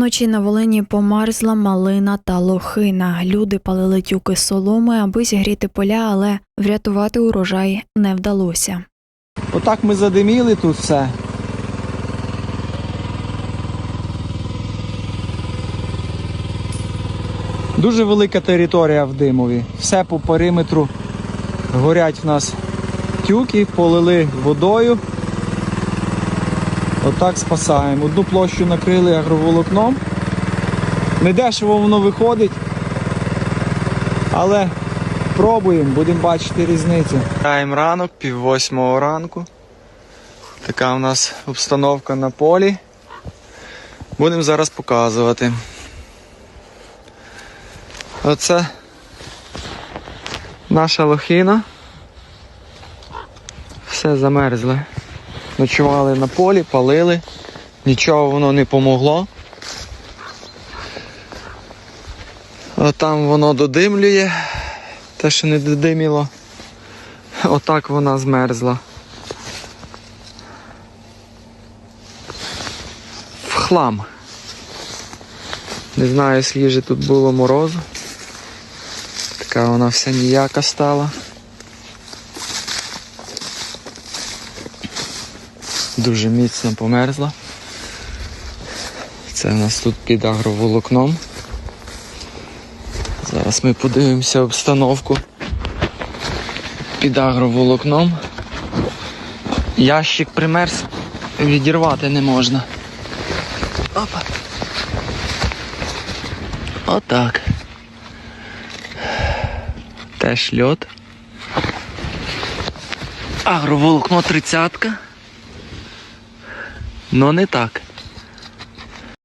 Вночі на Волині померзла малина та лохина. Люди палили тюки соломи, аби зігріти поля, але врятувати урожай не вдалося. Отак ми задиміли тут все. Дуже велика територія в димові. Все по периметру горять в нас тюки, полили водою. Отак спасаємо. Одну площу накрили агроволокном. Не дешево воно виходить. Але пробуємо, будемо бачити різницю. Граємо ранок, пів восьмого ранку. Така у нас обстановка на полі. Будемо зараз показувати. Оце наша лохина. Все замерзле. Ночували на полі, палили. Нічого воно не помогло. Отам воно додимлює. Те, що не додиміло. Отак вона змерзла. В хлам. Не знаю, скільки тут було морозу. Така вона вся ніяка стала. Дуже міцно померзла. Це в нас тут під агроволокном. Зараз ми подивимося обстановку під агроволокном. Ящик примерз, відірвати не можна. Опа. Отак. Теж льот. Агроволокно тридцятка. Но не так.